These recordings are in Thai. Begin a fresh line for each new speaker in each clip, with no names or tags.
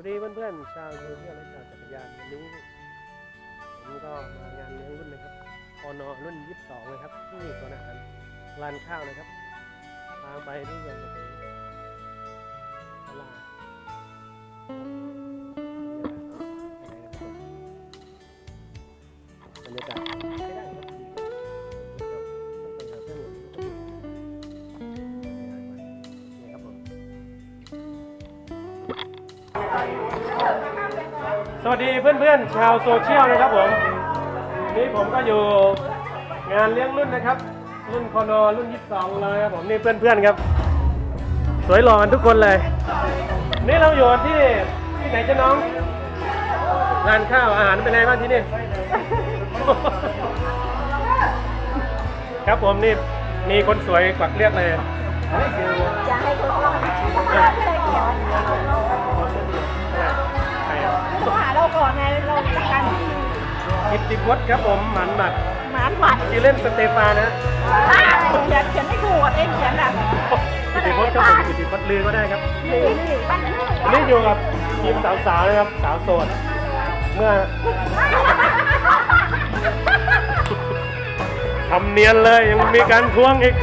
วัสดีเพื่อนๆชาวโซเชียลและชาวจักรยานวันนี้ผมก็มางานเลี้ยงรุ่นนะครับอนอรุ่น 22นะครับที่สวอาหารลานข้าวนะครับทางไปที่ยังไปตลาด สวัสดีเพื่อนๆชาวโซเชียลนะครับผมวันนี้ผมก็อยู่งานเลี้ยงรุ่นนะครับ รุ่นคอนอรุ่น 22เลยครับผมนี่เพื่อนๆครับ สวยหล่อกันทุกคนเลย นี่เราอยู่ที่ที่ไหนจ้าน้องร้านข้าวอาหารเป็นไงบ้างที่นี่ครับผมนี่มีคนสวยกวักเรียกเลย
อย่าให้คนร้องไม่ได้ ไงเราจัดการที่
กิตติพจน์ครับผมหมันหมัด
หมานหวัด
ชื่อเล่นสเตฟานนะ
เขียนเขียนไม่ถูกเองเขียนอะ
กิตติพจน์ครับผมกิตติพจน์ลือก็ได้ครับ
หรือนี่บ้าน
วันนี้อยู่กับทีมสาวๆนะครับสาวโสดเมื่อทำเนียนเลยยังมีการทวงอีก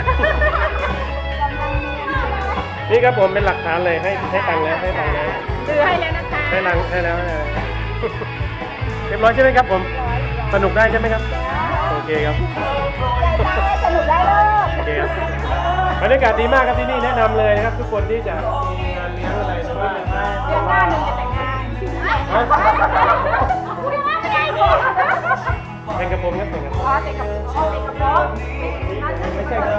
นี่ครับผมเป็นหลักฐานเลยให้ให้ตังค์แล้วให้ตังค์แล้ว
หรือให้แล้วนะจ๊ะ
ให้ตังค์ให้แล้วให้แล้ว เรียบร้อยใช่ไหมครับผม สนุกได้ใช่ไหมครับ โอเคครับ
สนุกได้เลย
โอเคครับบรรยากาศดีมากครับที่นี่แนะนำเลยนะครับ ทุกคนที่จะมีงานเลี้ยงอะไรหรือว่า
เดือนหน้าหนึ่งจะแต่งงาน
แข่งกับผมครับแข่งกับผม
อ๋อแต่กับอ๋อแต่กับน้อง
ไม่ใช่ครั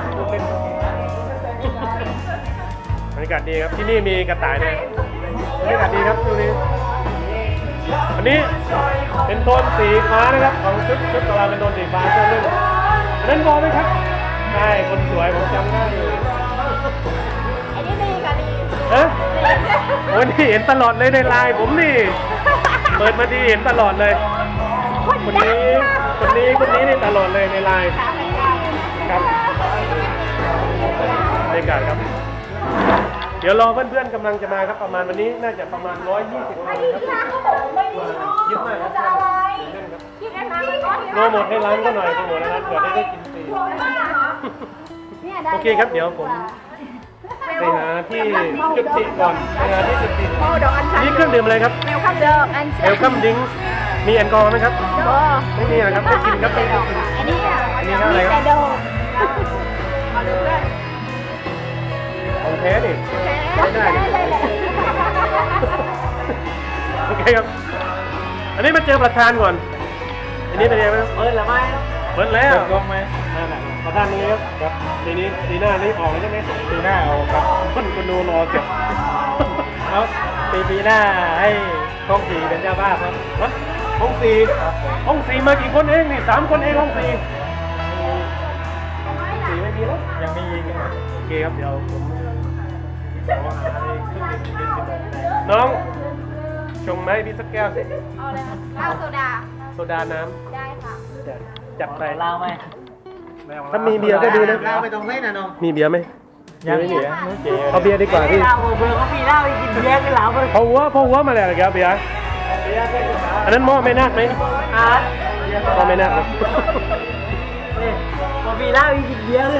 บลูกเล่นบรรยากาศดีครับที่นี่มีกระต่ายด้วยบรรยากาศดีครับช่วงนี้อั นนี้เป็นโทนสีฟ้านะครับ ของชุดชุดของเราเป็นโทนสีฟ้าช่วงนึงอันนั้นมองไหมครับใช่คนสวยผมจำได้อยู่
อันนี้ดีค่ะดี
เอ๊ะโอ้ยนี่เห็นตลอดเลยในไลน์ผมนี่ เปิดมาดีเห็นตลอดเลย คนนี้ คนนี้ คนนี้นี่ตลอดเลยในไลน์ครับบรรยากาศครับเดี๋ยวรอเพื่อนๆกำลังจะมาครับประมาณวันนี้น่าจะประมาณ 120คนครับเยอะมากครับเล่นครับ
คิดได้มาเลยก่อน
โปรโมทให้ร้านก็หน่อยโปรโมทให้ร้านเผื่อได้ได้กินฟรี โอเคครับเดี๋ยวผม ไปหาที่จุดติก่อนไปหาที่จุดติ
โอ้ดอกอัญชัน
นี่เครื่องดื่มอะไรครับ
เวลคัมเดิมอัน
เอลคัมดิงมีแอลกอฮอล์ไหมครับ
โอ้
ไม่มีนะครับไม่กินครับไม่กิน
อันนี้อะ
อันนี้เท่าไหร่ครับ
แต่โดมเอาดูด้วย
ของแท้ดิ
ไม่
ไม่ได้ดิ
เลยแหละ
โอเคครับ อันนี้มาเจอประธานก่อน อันนี้เป็นยังไงบ้าง
เปิดแล้วไหม
เปิดแล้ว
ลงไหม
นั่นแหละประธานนี้ครับครับปีนี้ปีหน้านี้ออกเลยใช่ไหม
ปีหน้าเอาครับ
คนคนดูรอเก็บ
แล้วปีปีหน้าให้ท้องสีเป็นเจ้าภาพครับ
ฮะห้องสี่ห้องสี่มากี่คนเองนี่สามคนเองห้องสี่สี่ไม่มีแล้ว
ยังไม่ยิงครับ
โอเคครับเดี๋ยวผม นๆไปหน่อยน้องชงไหมาให้พี่สักแก้วสิ
เอาเลยค่ะเหล้าโซดา
โซดาน้
ได้ค่ะำ
จัดจัดไป
เล่าไหม
ถ้ามีเบียร์ก็ดีนะ
เล่าไปตรงไหนนะน้อง
มีเบียร์ไหม
ยัง
ไม่
ไม่
มี
มี
อะเอาเบียร์ดีกว่าพี่
เล่าเบอร์เขามีเล่าอีกกินเบียร์กันเหล่าเบอร์
พอหัวพอหัวมาแล้วเหรอครับเบียร์
เบียร์กัน
อันนั้นหม้อไม่นักไหม
อาร์ต
หม้อไม่นักนะ
นี่พอมีเล่าอีกกินเบียร์เลย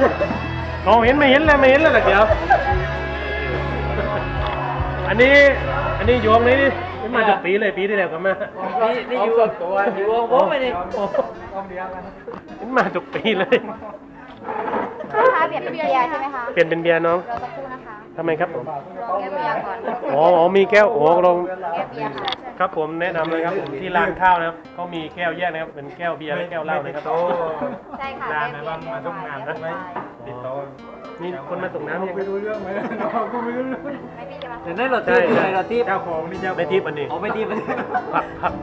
มองเห็นไม่เห็นเลยไม่เห็นเลยเหรอเดี๋ยว อันนี้อันนี้โยงนี่นี่ไม่มาจากปีเลยปีที่แล้วก็มา
นี่นี่อยู่กับตัวอยู่วงผมไปนี่
โอ้โหนี่มาจากปีเลย
ลูกค้าเปลี่ยนเป็นเบียร์ใช่ไหมคะ
เปลี่ยนเป็นเบียร์น้อง
เราสักครู่นะคะ
ทำไมครับผม
ลองแก้วเบียร์ก่อน
อ๋ออ๋อมีแก้วโอ้ลง
แก้วเบียร์ค่ะ
ครับผมแนะนำเลยครับผมที่ร้านข้าวนะครับเขามีแก้วแยกนะครับเป็นแก้วเบียร์และแก้วเหล้านะครับ
ใช่ค่ะ
นานไหมบ้างมาต้องนานนะไหมติดต่อ
มีคนมาส่งน้ำยัง
ไม่รู้เรื่องไหมน้องก็ไม่รู้เรื่อง
ไม่พี่จะมา
เดี๋ยวนั้นเราตีบเลยเราตีบ
เจ้าของนี่เจ้าไม่ทิปอันนี้
เอาไม่ตีบ
ผักผัก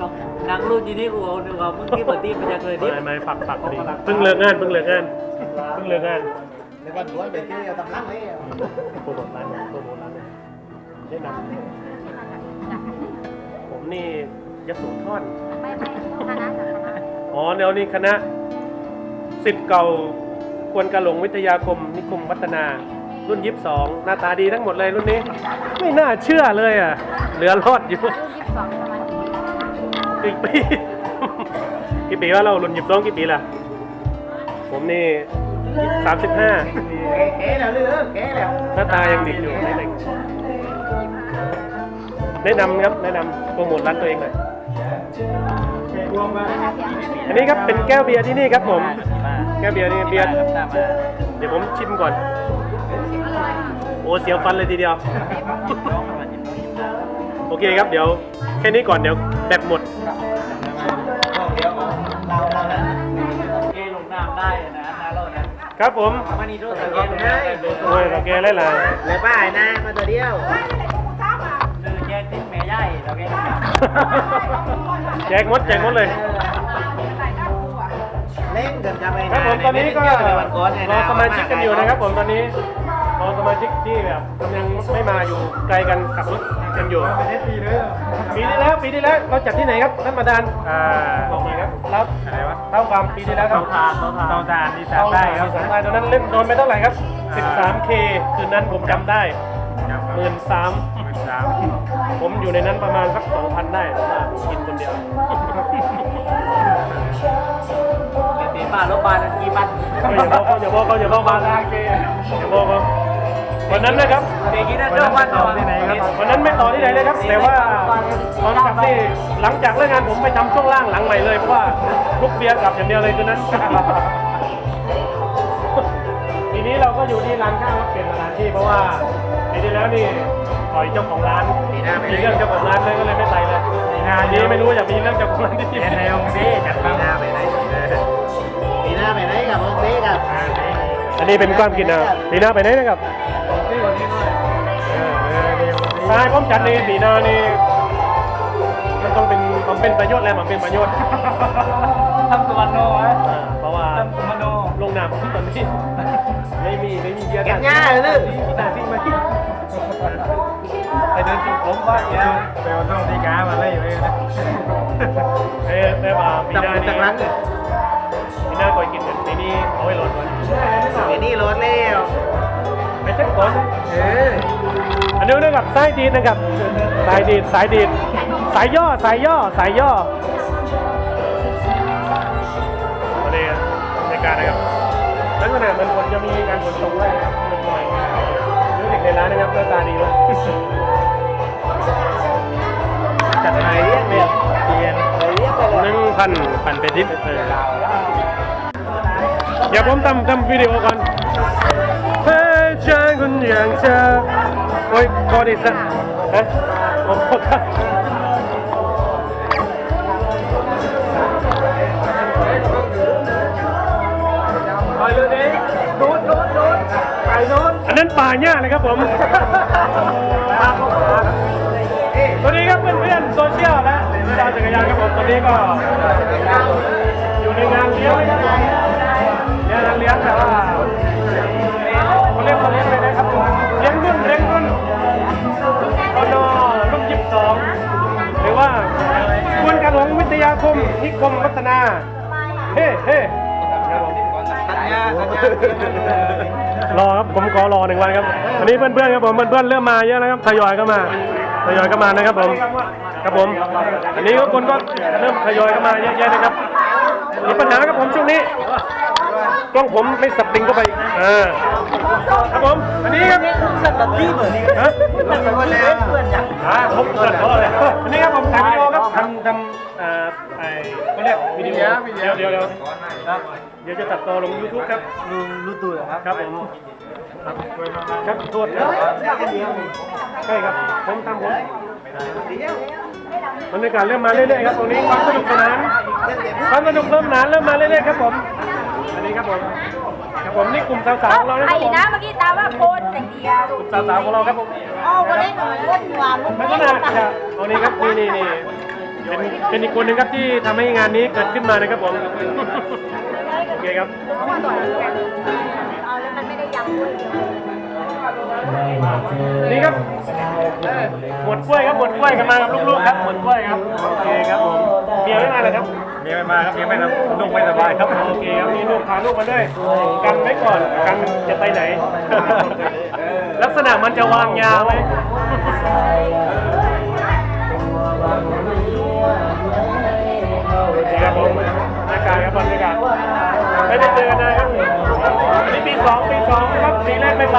ต้องนั่งรุ่นยี่นี่กูเอาหนึ่งเอาเมื่อกี้เปิดตีบมันจะเคยตีบ
ไม่ไม่ผักผักพอดีเพิ่งเลิกงานเพิ่งเลิกงานเพิ่งเลิกงาน
แล้วก็ล้วนไปที่ตำลังเลย
โปรโมทร้านโปรโมทร้านเลยแนะนำผมนี่ยโสธร
ไม่ไม่คณะจากคณะ
อ๋อเดี๋ยวนี้คณะสิบเก่าควรกระหลงวิทยาคมนิคมพัฒนา
เรุ่
นยี่สิบสองหน้าตาดีทั้งหมดเลยรุ่นนี้ ไม่น่าเชื่อเลยอะ เหลือรอดอยู่
รุ่นยี่สิบสองประมาณกี่ปี
กี่ปีกี่ปีว่าเรารุ่นยี่สิบสองกี่ปีล่ะ ผมนี่ สามสิบห้า
แก่แล้วเรือแก่แล้ว
หน้าตายังเด็กอยู่ไม่เด็กแนะนำครับแนะนำโปรโมทร้านตัวเองหน่อยอันนี้ครับเป็นแก้วเบียร์ที่นี่ครับผม แก้วเบียร์นี่เบียร์เดี๋ยวผมชิมก่อน โอ้เสียวฟันเลยทีเดียว โอเคครับเดี๋ยวแค่นี้ก่อนเดี๋ยวแบตหม
ด ครับ
ผม
มันนี่รู้สึกยังไง
โอ้ยโอเคเลยล่ะ
เลยป้ายนะมาตัวเดียว
คือแยกติดแม่ใหญ่เราแก
แจกมดแจกมดเลย
เล่นกันจะไป
ครับผมตอนนี้ก็รอสมาชิกกันอยู่นะครับผมตอนนี้ สมาชิกที่แบบกำลังไม่มาอยู่ไกลกันขับรถกันอยู่
เป็นปีเลย
ปีที่แล้วปีที่แล้วเราจัดที่ไหนครับท่านประธาน
อ่า
บอกหน่อยครับแล้ว
อะไรวะ
เท่าความปีที่แล้วครับ
เตาถ่านเตาถ่านที่สามได้ครับ
สามได้ตอนนั้นเล่นโดนไปเท่าไหร่ครับ 13K คืนนั้นผมจำได้หมื่นสาม
หมื่นสาม
ผมอยู่ในนั้นประมาณสัก2,000ได้ผมว่าผมกินคนเดียว
ตีมาลบบานกี่บัน
อย่าบอกเขาอย่าบอกเขาอย่าบอกเขาอย่าบอกเขา วันนั้นนะครับ
เด็กนี่น่าจะวันต่อที่ไหนครับ
วันนั้นไม่ต่อที่ไหนเลยครับ แต่ว่าตอนกลับนี่หลังจากเลิกงานผมไปทำช่วงล่างหลังใหม่เลยเพราะว่าลุกเบียร์กลับอย่างเดียวเลยคืนนั้น ทีนี้เราก็อยู่ที่ร้านข้าวครับเปลี่ยนสถานที่เพราะว่าปีที่แล้วนี่ต่อยเจ้าของร้านมีเรื่องเจ้าของร้านเลยก็เลยไม่ไปเลยงานนี้ไม่รู้อยากมีเรื่องเจ้าของร้านที่
เรียนในองค์นี้จัด
ปีหน้าไปไหนปีหน้าไปไหนกับโอเคกับ
อันนี้เป็นความกินนะปีหน้าไปไหนนะครับ
นี่คนนี้ด้วยเออเออนี่องค์นี้
ใช่ผมจัดในปีหน้านี่มันต้องเป็นมันเป็นประโยชน์แล้วมันเป็นประโยชน์
ทำตัวโน่ฮะ
อ่าเพราะว่า
ทำตัวโน่
ลงนามตอนนี้ไม่มีไม่มีเยอะ
เก็บง่ายเลย
หน้าที่มาที่ไปเดินจริงผมว่า
เดี๋ยวไปเอาต้องตีกามาเลยไปนะ
เอ้แต่ว่าปี
ตับ
หน้า
ตั
นี่
กรั้งเลย
ปีหน้าก่อนกินกันปีนี้เอาไว้รอก่อน
ไอ้นี่รถแล้ว
ไปเช็คก่อน
เออ
อันนี้นะครับสายดีดนะครับสายดีดสายดีดสายย่อสายย่อสายย่อมาเลยในการนะครับลักษณะมันควรจะมีการขนส่งได้นะครับเล็กน้อยดูเด็กในร้านนะครับหน้าตาดีมาก
จัดไปเรียกแบบเปลี่ยน
เรียกไปเลย
หนึ่งพันพันเป็นทิปเดี๋ยวผมทำทำวิดีโอก่อน เฮ้ยฉันคนอย่างเธอโอ้ยพอดีสักฮะผมพอครับ
ไปเลยดิดูดดูดดูดไปนู้น
อันนั้นป่าหญ้าเลยครับผมสวัสดีครับเพื่อนๆโซเชียลและชาวจักรยานครับผมตอนนี้ก็อยู่ในงานเลี้ยงนะครับงานเลี้ยงแต่ว่า เขาเรียกเขาเรียกไรนะครับเลี้ยงรุ่นเลี้ยงรุ่นคอนอรุ่นยี่สิบสองหรือว่าควรการหลวงวิทยาคมนิคมพัฒนา เฮ้เฮ้รอครับผมขอรอหนึ่งวันครับอันนี้เพื่อนๆครับผมเพื่อนๆเริ่มมาเยอะแล้วครับทยอยเข้ามาทยอยเข้ามานะครับผมครับผม อันนี้ก็คนก็เริ่มทยอยเข้ามาเยอะแยะนะครับ ผมช่วงนี้กล้องผมไม่สับติงเข้าไปอ่าครับผมอันนี้ครับ
สัตว์ที่เหมือนนี่
ฮะ
มันเป็นคนแล้วเพื่อนอย่าง
อ่าผมเกิดเพราะอะไรอันนี้ครับผมถ่ายวิดีโอครับทำทำอ่าไอ้เขาเรียกวิดีโอเดี๋ยวเดี๋ยวเดี๋ยวเดี๋ยวจะตัดต่อลง YouTube ครับ
รู้รู้ตัวครับ
ครับผมครับโทษครับใช่ครับผมทำผมบรรยากาศเริ่มมาเรื่อยๆครับตรงนี้ความสนุกสนาน ความสนุกเริ่มหนานเริ่มมาเรื่อยๆครับผมอันนี้ครับผมครับผมนี่กลุ่มสาวๆของเรานะค
ไอ้
รับผม
นะเมื่อกี้ตาว่าโคตรแต่งเดียว
กลุ่มสาวๆของเราครับผม
อ๋อวันนี้หนูเล่นหัวมุ้ง
ลักษณะครับตรงนี้ครับนี่นี่นี่เป็นเป็นอีกคนหนึ่งครับที่ทำให้งานนี้เกิดขึ้นมานะครับผมโอเคครับ
เอาแล้วมันไม่ได้ยำด้วย
นี่ครับหมวดกล้วยครับหมวดกล้วยกันมากับลูกๆครับหมวดกล้วยครับโอเคครับผมเมียไม่มาเลยครับ
เมียไม่มาครับเมียไม่นุ่งไม่สบายครับ
โอเคครับมีลูกพาลูกมาด้วยกันไว้ก่อนกันจะไปไหน ลักษณะมันจะวางยาไหมนี่ครับผมบรรยากาศครับบรรยากาศไม่ได้เจอกันนะครับอันนี้ปีสองปีสองนะครับปีแรกไม่ไป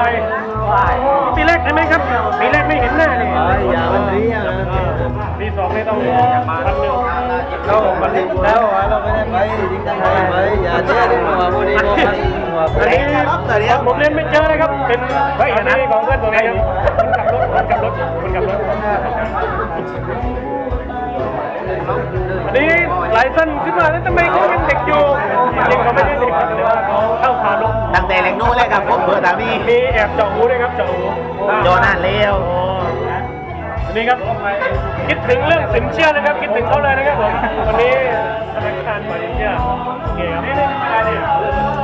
ปีแรกใช่ไหมครับปีแรกไม่เห็นหน้าเลย
อย่ามันเรียก
ปีสองไม่ต้องพันหนึ่ง
เราบันทึกแล้วว่าเราไม่ได้ไปจริงจังไม่ไปอย่าเชื่อที่หัวบุรีบอกไปหัว
อันนี้ผมเล่นไม่เจอเลยครับ เป็นเฮ้ยอันนี้ของเพื่อนผมเองครับคนขับรถคนขับรถคนขับรถอันนี้หลายท่านขึ้นมาแล้วทำไมเขายังเด็กอยู่จริงๆเขาไม่ได้เด็กแต่ว่าเขาเข้าทารก
ตั้งแต่เล็กนู้นเลยครับผมเพื่อตามี
มีแอบเจาะหูด้วยครับเจาะหู
โจนาเลวั
นนี้ครับคิดถึงเรื่องสินเชื่อนะครับ คิดถึงเขาเลยนะครับผมวันนี้ธนาคารฝ่ายสิเชื่อโอเคครับนี่นี่ธรรมดาเนี่ย